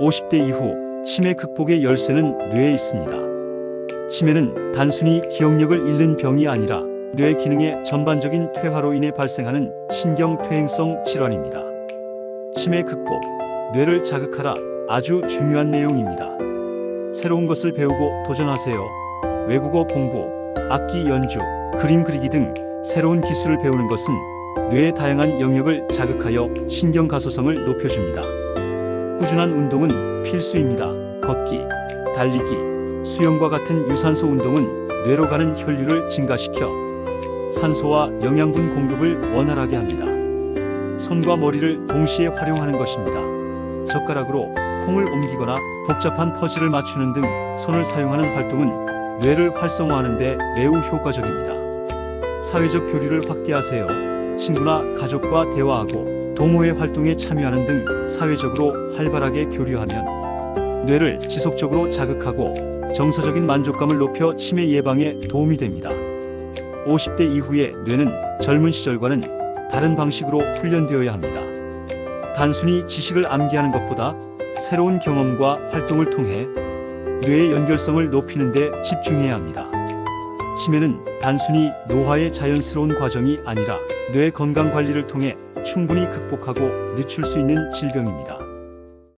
50대 이후 치매 극복의 열쇠는 뇌에 있습니다. 치매는 단순히 기억력을 잃는 병이 아니라 뇌 기능의 전반적인 퇴화로 인해 발생하는 신경퇴행성 질환입니다. 치매 극복, 뇌를 자극하라 아주 중요한 내용입니다. 새로운 것을 배우고 도전하세요. 외국어 공부, 악기 연주, 그림 그리기 등 새로운 기술을 배우는 것은 뇌의 다양한 영역을 자극하여 신경 가소성을 높여줍니다. 꾸준한 운동은 필수입니다. 걷기, 달리기, 수영과 같은 유산소 운동은 뇌로 가는 혈류를 증가시켜 산소와 영양분 공급을 원활하게 합니다. 손과 머리를 동시에 활용하는 것입니다. 젓가락으로 콩을 옮기거나 복잡한 퍼즐을 맞추는 등 손을 사용하는 활동은 뇌를 활성화하는 데 매우 효과적입니다. 사회적 교류를 확대하세요. 친구나 가족과 대화하고 동호회 활동에 참여하는 등 사회적으로 활발하게 교류하면 뇌를 지속적으로 자극하고 정서적인 만족감을 높여 치매 예방에 도움이 됩니다. 50대 이후의 뇌는 젊은 시절과는 다른 방식으로 훈련되어야 합니다. 단순히 지식을 암기하는 것보다 새로운 경험과 활동을 통해 뇌의 연결성을 높이는 데 집중해야 합니다. 치매는 단순히 노화의 자연스러운 과정이 아니라 뇌 건강 관리를 통해 충분히 극복하고 늦출 수 있는 질병입니다.